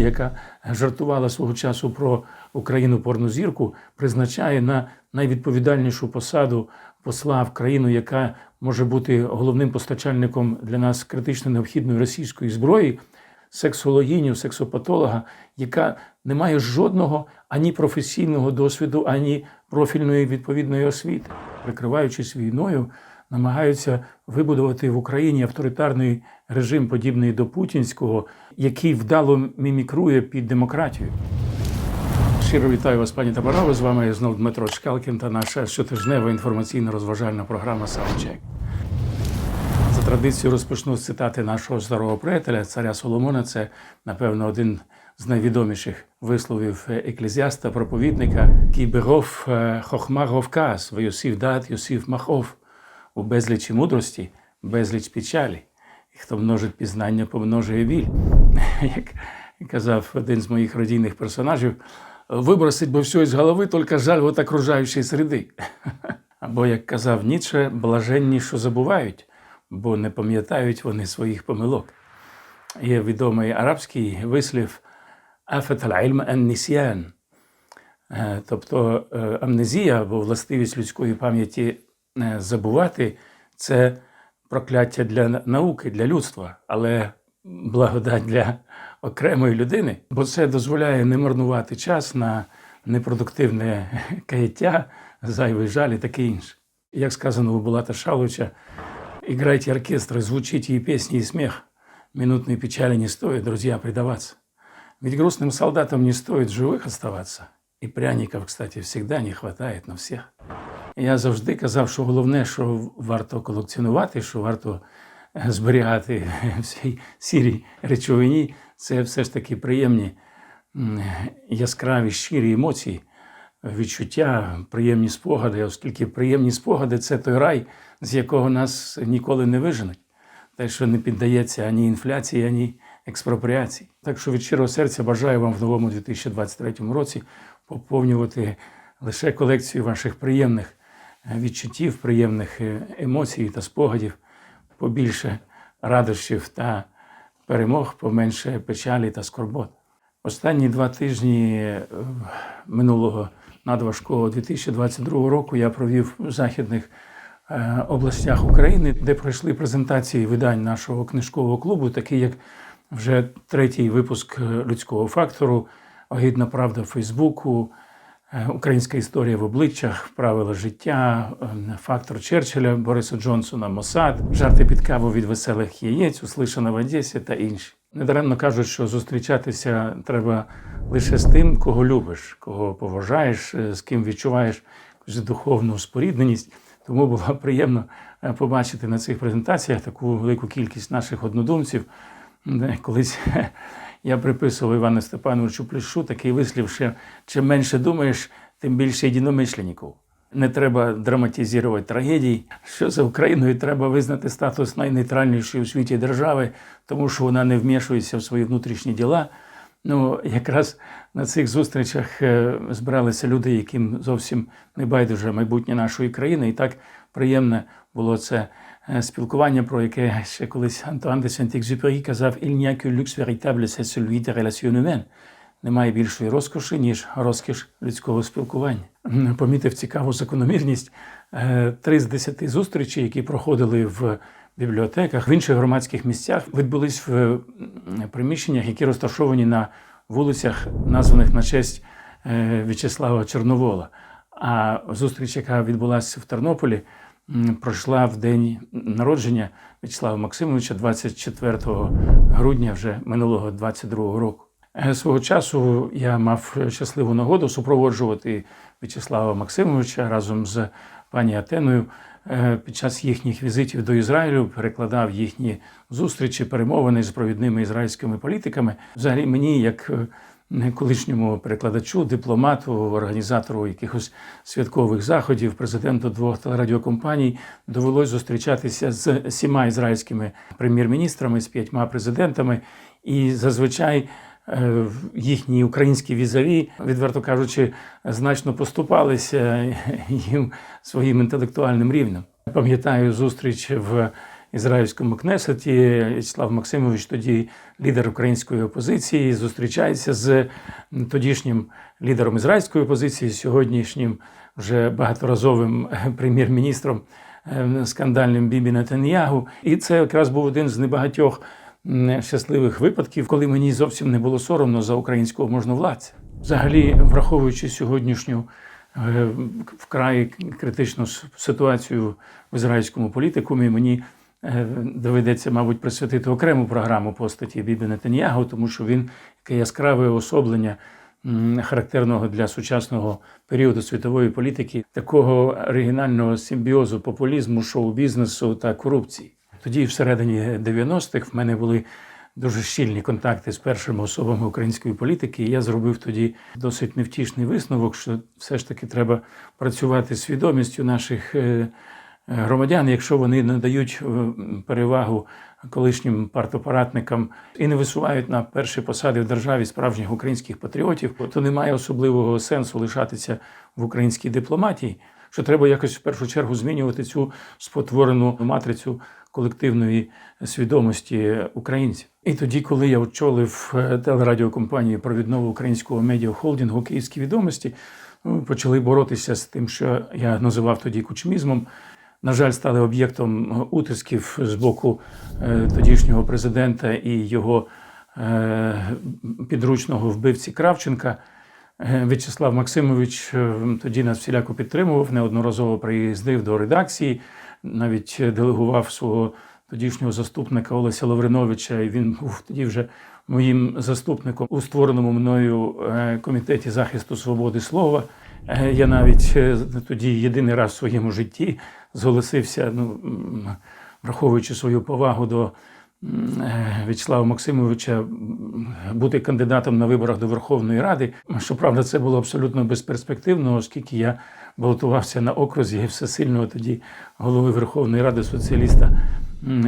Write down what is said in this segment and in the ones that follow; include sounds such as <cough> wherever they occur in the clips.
яка жартувала свого часу про Україну порнозірку, призначає на найвідповідальнішу посаду посла в країну, яка може бути головним постачальником для нас критично необхідної російської зброї, сексологиню, сексопатолога, яка не має жодного ані професійного досвіду, ані профільної відповідної освіти, прикриваючись війною, намагаються вибудувати в Україні авторитарний режим, подібний до путінського, який вдало мімікрує під демократію. Щиро вітаю вас, пані та панове. З вами знову Дмитро Чкалкін та наша щотижнева інформаційно-розважальна програма Саундчек. За традицією розпочну з цитати нашого старого приятеля, царя Соломона. Це, напевно, один з найвідоміших висловів еклезіаста, проповідника Кіберов хохма говказ, войосів дат, йосів махов. У безлічі мудрості, безліч печалі. І хто множить пізнання, помножує біль. <laughs> Як казав один з моїх родійних персонажів, вибросить би все із голови, тільки жаль от окружаючої среди. <laughs> Або, як казав Ніцше, блаженні, що забувають, бо не пам'ятають вони своїх помилок. Є відомий арабський вислів «Афат аль-ільм ан-нісян», Е, Тобто е, амнезія або властивість людської пам'яті забувати це прокляття для на- науки, для людства, але благодать для окремої людини, бо це дозволяє не марнувати час на непродуктивне <laughs> каяття, зайвий жаль і таке інше. Як сказано у Булата Шаловича, играйте оркестры, звучите и песни, и смех. Минутной печали не стоит, друзья, предаваться. Ведь грустным солдатам не стоит в живых оставаться. І пряників, кстати, всегда не хватает на всіх. Я завжди казав, що головне, що варто колекціонувати, що варто е, зберігати <laughs> в цій сірій речовині, це все ж таки приємні яскраві щирі емоції, відчуття, приємні спогади, оскільки приємні спогади це той рай, з якого нас ніколи не виженуть. Те, що не піддається ані інфляції, ані експропріації. Так що від щирого серця бажаю вам в новому 2023 році поповнювати лише колекцію ваших приємних відчуттів, приємних е, емоцій та спогадів, побільше радощів та перемог, поменше печалі та скорбот. Останні два тижні е, минулого надважкого 2022 року я провів в західних е, областях України, де пройшли презентації видань нашого книжкового клубу, такі як вже третій випуск е, людського фактору, Огидна правда в Фейсбуку, е, Українська історія в обличчях, правила життя, е, фактор Черчилля, Бориса Джонсона, Мосад, жарти під каву від веселих яєць, услишана в Одесі та інші. Недаремно кажуть, що зустрічатися треба лише з тим, кого любиш, кого поважаєш, е, з ким відчуваєш духовну спорідненість. Тому було приємно е, побачити на цих презентаціях таку велику кількість наших однодумців. Колись я приписував Івану Степановичу Плешу такий вислів, що чим менше думаєш, тим більше єдиномишленників. Не треба драматизувати трагедій. Що за Україною треба визнати статус найнейтральнішої у світі держави, тому що вона не вмішується в свої внутрішні діла. Ну, якраз на цих зустрічах е, збиралися люди, яким зовсім не байдуже майбутнє нашої країни. І так приємне було це спілкування, про яке ще колись Антуан де Сент-Екзюпері казав «Il n'y a que luxe véritable, c'est celui des relations humaines». Немає більшої розкоші, ніж розкіш людського спілкування. Помітив цікаву закономірність. Е, Три з десяти зустрічей, які проходили в бібліотеках, в інших громадських місцях, відбулись в приміщеннях, які розташовані на вулицях, названих на честь е, В'ячеслава Чорновола. А зустріч, яка відбулася в Тернополі, пройшла в день народження В'ячеслава Максимовича 24 грудня вже минулого 22 року. Е, Свого часу я мав щасливу нагоду супроводжувати В'ячеслава Максимовича разом з пані Атеною е, під час їхніх візитів до Ізраїлю, перекладав їхні зустрічі, перемовини з провідними ізраїльськими політиками. Взагалі мені, як е, колишньому перекладачу, дипломату, організатору якихось святкових заходів, президенту двох телерадіокомпаній, довелось зустрічатися з сіма ізраїльськими прем'єр-міністрами, з п'ятьма президентами, і зазвичай. е, Їхні українські візаві, відверто кажучи, значно поступалися їм своїм інтелектуальним рівнем. Пам'ятаю зустріч в ізраїльському кнесеті. В'ячеслав Максимович, тоді лідер української опозиції, зустрічається з тодішнім лідером ізраїльської опозиції, сьогоднішнім вже багаторазовим прем'єр-міністром е, скандальним Бібі Нетаньягу. І це якраз був один з небагатьох щасливих випадків, коли мені зовсім не було соромно за українського можновладця. Взагалі, враховуючи сьогоднішню е, вкрай критичну ситуацію в ізраїльському політикумі, мені е, доведеться, мабуть, присвятити окрему програму постаті Бібі Нетаньягу, тому що він таке яскраве особлення характерного для сучасного періоду світової політики, такого оригінального симбіозу популізму, шоу-бізнесу та корупції. Тоді, всередині 90-х, в мене були дуже щільні контакти з першими особами української політики. І я зробив тоді досить невтішний висновок, що все ж таки треба працювати з свідомістю наших е, громадян, якщо вони надають е, перевагу колишнім партопаратникам і не висувають на перші посади в державі справжніх українських патріотів, то немає особливого сенсу лишатися в українській дипломатії. Що треба якось в першу чергу змінювати цю спотворену матрицю колективної свідомості українців. І тоді, коли я очолив е, телерадіокомпанію провідного українського медіахолдингу Київські відомості, ну, почали боротися з тим, що я називав тоді кучмізмом. На жаль, стали об'єктом утисків з боку е, тодішнього президента і його е, підручного вбивці Кравченка. Е, В'ячеслав Максимович е, тоді нас всіляко підтримував, неодноразово приїздив до редакції, навіть делегував свого тодішнього заступника Олеся Лавриновича, і він був тоді вже моїм заступником у створеному мною е, комітеті захисту свободи слова. Е, Я навіть е, тоді єдиний раз в своєму житті зголосився, ну, враховуючи свою повагу до е, В'ячеслава Максимовича, бути кандидатом на виборах до Верховної Ради. Щоправда, це було абсолютно безперспективно, оскільки я балотувався на окрузі всесильного тоді голови Верховної Ради соціаліста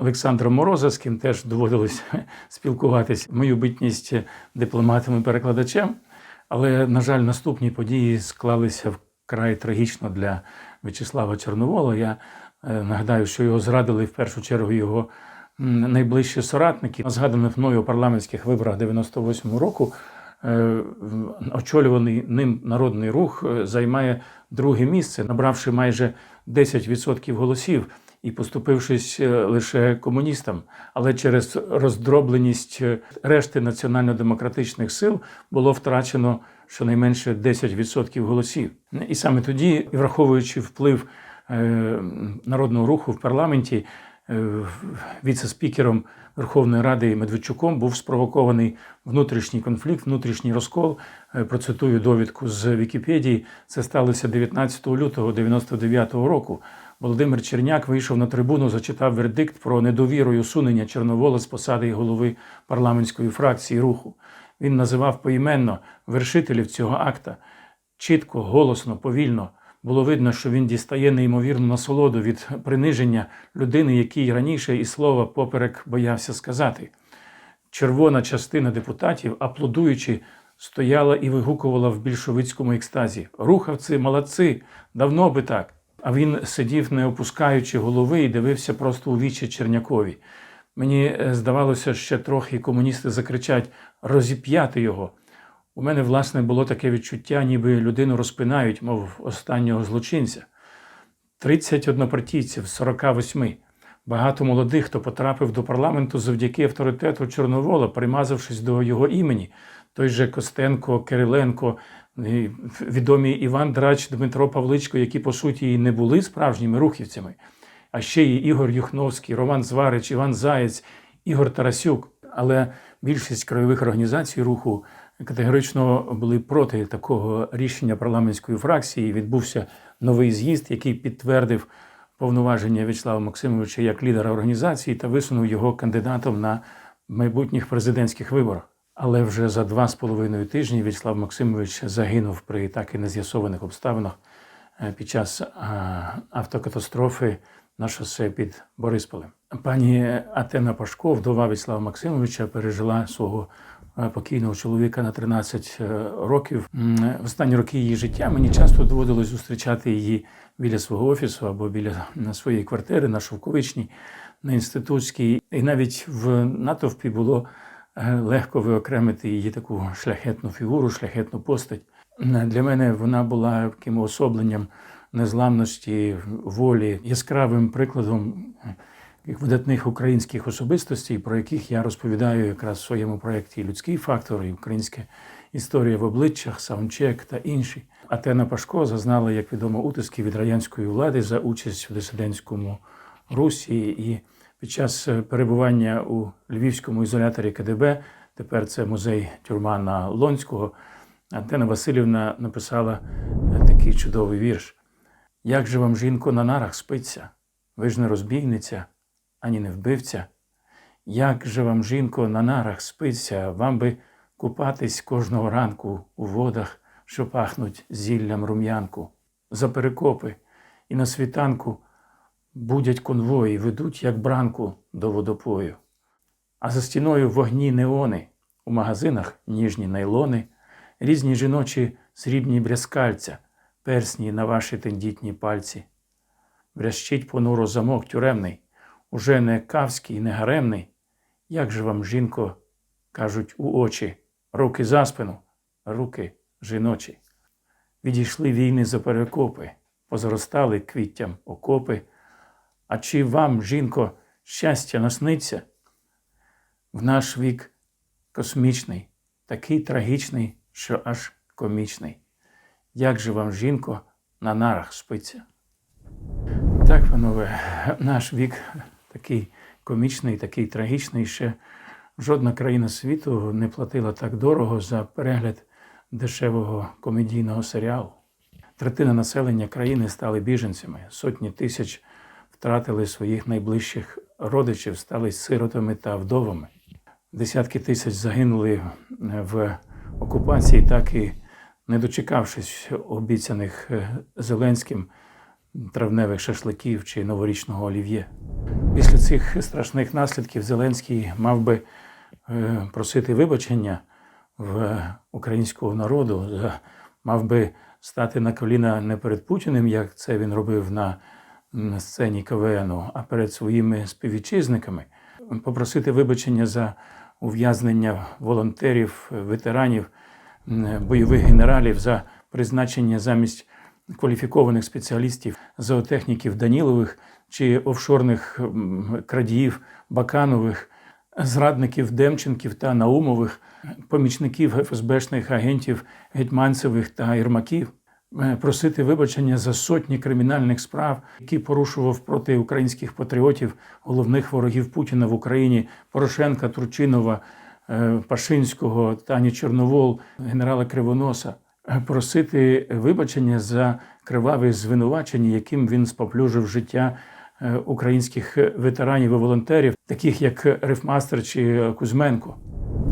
Олександра Мороза, з ким теж доводилось <laughs> спілкуватись мою битність дипломатом і перекладачем. Але, на жаль, наступні події склалися вкрай трагічно для В'ячеслава Чорновола. Я е, нагадаю, що його зрадили в першу чергу його найближчі соратники. На згаданих мною у парламентських виборах 98-го року е, очолюваний ним народний рух е, займає друге місце, набравши майже 10% голосів і поступившись е, лише комуністам. Але через роздробленість е, решти національно-демократичних сил було втрачено щонайменше 10% голосів. І саме тоді, враховуючи вплив е, народного руху в парламенті, віце-спікером Верховної Ради Медведчуком був спровокований внутрішній конфлікт, внутрішній розкол. Процитую довідку з Вікіпедії. Це сталося 19 лютого 99-го року. Володимир Черняк вийшов на трибуну, зачитав вердикт про недовіру і усунення Чорновола з посади голови парламентської фракції руху. Він називав поіменно вершителів цього акта. Чітко, голосно, повільно було видно, що він дістає неймовірну насолоду від приниження людини, якій раніше і слова поперек боявся сказати. Червона частина депутатів, аплодуючи, стояла і вигукувала в більшовицькому екстазі: Рухавці, молодці, давно би так. А він сидів, не опускаючи голови, і дивився просто у вічі Чернякові. Мені е, здавалося, ще трохи комуністи закричать розіп'яти його. У мене, власне, було таке відчуття, ніби людину розпинають, мов останнього злочинця. 30 однопартійців з 48. Багато молодих, хто потрапив до парламенту завдяки авторитету Чорновола, примазавшись до його імені. Той же Костенко, Кириленко, відомі Іван Драч, Дмитро Павличко, які по суті і не були справжніми рухівцями. А ще й Ігор Юхновський, Роман Зварич, Іван Заєць, Ігор Тарасюк. Але більшість краєвих організацій руху категорично були проти такого рішення парламентської фракції. Відбувся новий з'їзд, який підтвердив повноваження В'ячеслава Максимовича як лідера організації та висунув його кандидатом на майбутніх президентських виборах. Але вже за два з половиною тижні В'ячеслав Максимович загинув при так і нез'ясованих обставинах е, під час автокатастрофи на шосе під Борисполем. Пані Атена Пашко, вдова В'ячеслава Максимовича, пережила свого е, покійного чоловіка на 13 е, років. В останні роки її життя мені часто доводилось зустрічати її біля свого офісу або біля своєї квартири на Шовковичній. на інститутській, і навіть в натовпі було е, легко виокремити її таку шляхетну фігуру, шляхетну постать. Е, Для мене вона була таким особленням незламності, волі, яскравим прикладом е, видатних українських особистостей, про яких я розповідаю якраз в своєму проєкті Людський фактор і українська історія в обличчях, саундчек та інші. Атена Пашко зазнала, як відомо, утиски від радянської влади за участь в дисидентському русі. І під час е, перебування у львівському ізоляторі КДБ, тепер це музей тюрма на Лонського, Антена Васильівна написала е, такий чудовий вірш. Як же вам, жінко, на нарах спиться? Ви ж не розбійниця, ані не вбивця. Як же вам, жінко, на нарах спиться, вам би купатись кожного ранку у водах, що пахнуть зіллям рум'янку, за перекопи і на світанку будять конвої, ведуть, як бранку до водопою. А за стіною вогні неони, у магазинах ніжні найлони, різні жіночі срібні брязкальця, персні на ваші тендітні пальці. Брящить понуро замок тюремний, уже не кавський, не гаремний. Як же вам, жінко, кажуть у очі, руки за спину, руки жіночі. Відійшли війни за перекопи, позаростали квіттям окопи. А чи вам, жінко, щастя насниться? В наш вік космічний, такий трагічний, що аж комічний. Як же вам, жінко, на нарах спиться? Так, панове, наш вік такий комічний, такий трагічний, ще жодна країна світу не платила так дорого за перегляд дешевого комедійного серіалу. Третина населення країни стали біженцями, сотні тисяч втратили своїх найближчих родичів, стали сиротами та вдовами. Десятки тисяч загинули в окупації, так і не дочекавшись обіцяних е, Зеленським травневих шашликів чи новорічного олів'є. Після цих страшних наслідків Зеленський мав би е, просити вибачення в українського народу, мав би стати на коліна не перед Путіним, як це він робив на м, сцені КВНу, а перед своїми співвітчизниками, попросити вибачення за ув'язнення волонтерів, ветеранів, бойових генералів, за призначення замість кваліфікованих спеціалістів, зоотехніків Данілових чи офшорних крадіїв Баканових, зрадників Демченків та Наумових, помічників ФСБшних агентів Гетьманцевих та Єрмаків, просити вибачення за сотні кримінальних справ, які порушував проти українських патріотів, головних ворогів Путіна в Україні Порошенка, Турчинова, е, Пашинського, Тані Чорновол, генерала Кривоноса, е, просити вибачення за криваві звинувачення, яким він споплюжив життя е, українських ветеранів і волонтерів, таких як Рифмастер чи Кузьменко.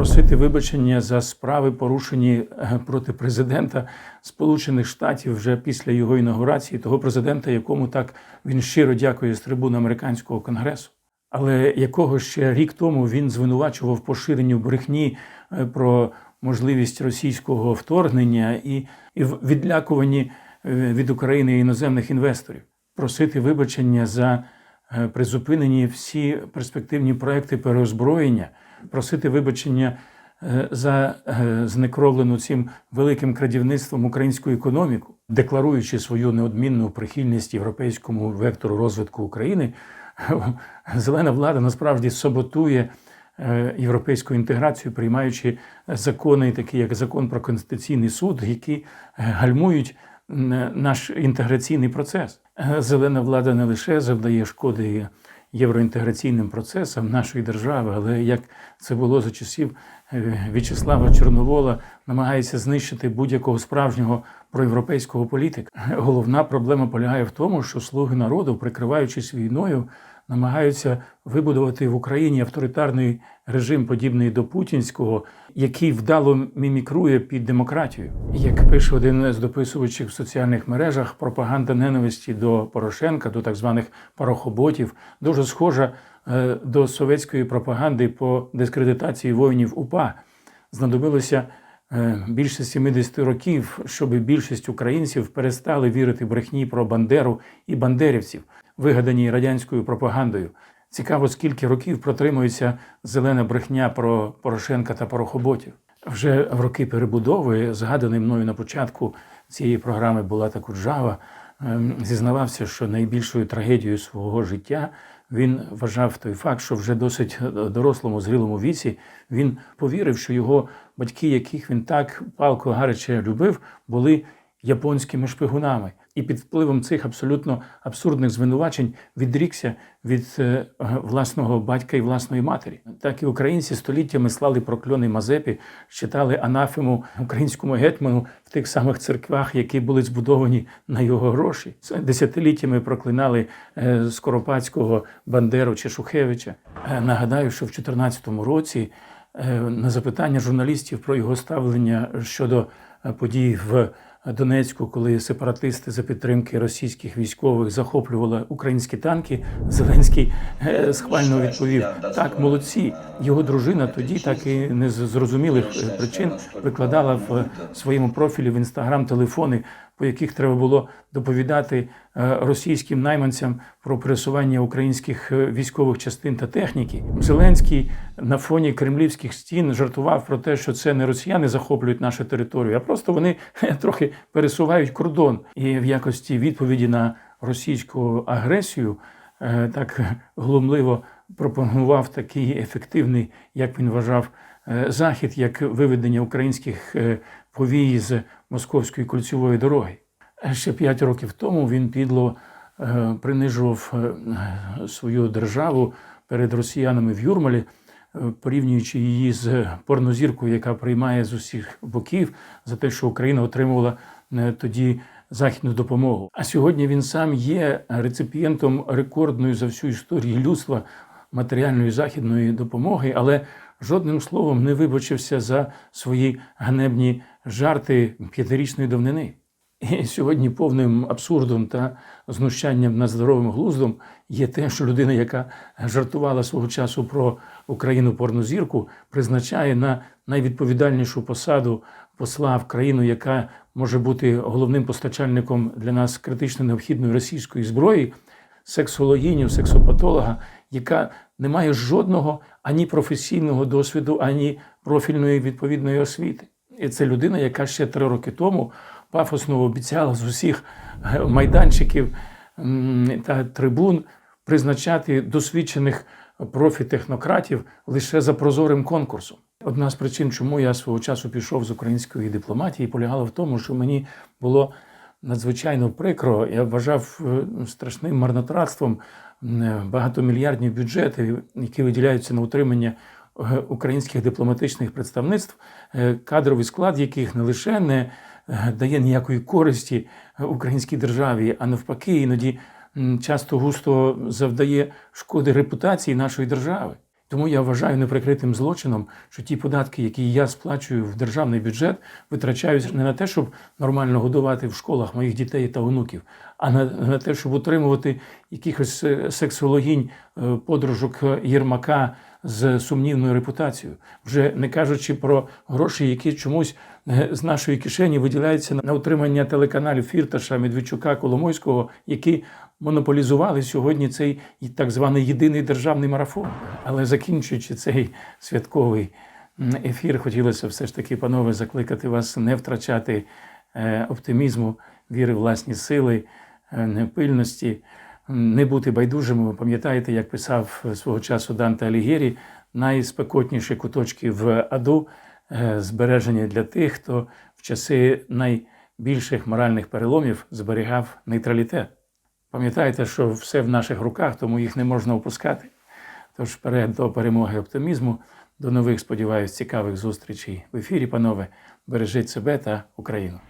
Просити вибачення за справи, порушені е, проти президента Сполучених Штатів вже після його інаугурації, того президента, якому так він щиро дякує з трибуни американського конгресу, але якого ще рік тому він звинувачував в поширенню брехні е, про можливість російського вторгнення і, і в відлякуванні е, від України іноземних інвесторів, просити вибачення за призупинені всі перспективні проекти переозброєння, просити вибачення е, за е, знекровлену цим великим крадівництвом українську економіку, декларуючи свою неодмінну прихильність європейському вектору розвитку України, <laughs> зелена влада насправді саботує е, європейську інтеграцію, приймаючи закони, такі як закон про конституційний суд, які гальмують наш інтеграційний процес. Зелена влада не лише завдає шкоди євроінтеграційним процесам нашої держави, але як це було за часів е, В'ячеслава Чорновола, намагається знищити будь-якого справжнього проєвропейського політика. Головна проблема полягає в тому, що слуги народу, прикриваючись війною, намагаються вибудувати в Україні авторитарний режим, подібний до путінського, який вдало мімікрує під демократію. Як пише один з дописувачів в соціальних мережах, пропаганда ненависті до Порошенка, до так званих парохоботів, дуже схожа е, до совєтської пропаганди по дискредитації воїнів УПА. Знадобилося е, більше 70 років, щоб більшість українців перестали вірити брехні про Бандеру і бандерівців, вигаданій радянською пропагандою. Цікаво, скільки років протримується зелена брехня про Порошенка та порохоботів. Вже в роки перебудови, згаданий мною на початку цієї програми була та Куджава, ем, зізнавався, що найбільшою трагедією свого життя він вважав той факт, що вже досить дорослому, зрілому віці він повірив, що його батьки, яких він так палко гаряче любив, були японськими шпигунами. І під впливом цих абсолютно абсурдних звинувачень відрікся від е, власного батька і власної матері. Так і українці століттями слали прокльони Мазепі, читали анафему українському гетьману в тих самих церквах, які були збудовані на його гроші. Десятиліттями проклинали е, Скоропадського, Бандеру чи Шухевича. Е, Нагадаю, що в 2014 році на запитання журналістів про його ставлення щодо подій в Донецьку, коли сепаратисти за підтримки російських військових захоплювали українські танки, Зеленський е, схвально відповів: так, молодці. Його дружина тоді, так і не з зрозумілих причин, викладала в своєму профілі в інстаграм телефони, по яких треба було доповідати російським найманцям про пересування українських е, військових частин та техніки. Зеленський на фоні кремлівських стін жартував про те, що це не росіяни захоплюють нашу територію, а просто вони <laughs> е, трохи пересувають кордон. І в якості відповіді на російську агресію е, так <laughs> глумливо пропонував такий ефективний, як він вважав, е, захід, як виведення українських е, повій з московської кольцевої дороги. Ще п'ять років тому він підло е, принижував е, свою державу перед росіянами в Юрмалі, е, порівнюючи її з порнозіркою, яка приймає з усіх боків за те, що Україна отримувала тоді західну допомогу. А сьогодні він сам є реципієнтом рекордної за всю історію людства матеріальної західної допомоги, але жодним словом не вибачився за свої ганебні жарти п'ятирічної давнини. І сьогодні повним абсурдом та знущанням над здоровим глуздом є те, що людина, яка жартувала свого часу про Україну порнозірку, призначає на найвідповідальнішу посаду посла в країну, яка може бути головним постачальником для нас критично необхідної російської зброї, сексологиню, сексопатолога, яка не має жодного ані професійного досвіду, ані профільної відповідної освіти. І це людина, яка ще три роки тому пафосно обіцяла з усіх е, майданчиків та трибун призначати досвідчених профітехнократів лише за прозорим конкурсом. Одна з причин, чому я свого часу пішов з української дипломатії, полягала в тому, що мені було надзвичайно прикро. Я вважав е, страшним марнотратством багатомільярдні бюджети, які виділяються на утримання е, українських дипломатичних представництв, е, кадровий склад яких не лише не е, дає ніякої користі українській державі, а навпаки, іноді часто густо завдає шкоди репутації нашої держави. Тому я вважаю неприкритим злочином, що ті податки, які я сплачую в державний бюджет, витрачаються не на те, щоб нормально годувати в школах моїх дітей та онуків, а на, на те, щоб утримувати якихось е, сексологінь, е, подружок Єрмака з сумнівною репутацією, вже не кажучи про гроші, які чомусь з нашої кишені виділяються на утримання телеканалів Фірташа, Медведчука, Коломойського, які монополізували сьогодні цей так званий єдиний державний марафон. Але закінчуючи цей святковий ефір, хотілося все ж таки, панове, закликати вас не втрачати е, оптимізму, віри в власні сили, е, непильності, не бути байдужими. Ви пам'ятаєте, як писав е, свого часу Данте Алігєрі, найспекотніші куточки в аду е, збережені для тих, хто в часи найбільших моральних переломів зберігав нейтралітет. Пам'ятайте, що все в наших руках, тому їх не можна опускати. Тож вперед до перемоги оптимізму, до нових, сподіваюсь, цікавих зустрічей в ефірі, панове. Бережіть себе та Україну.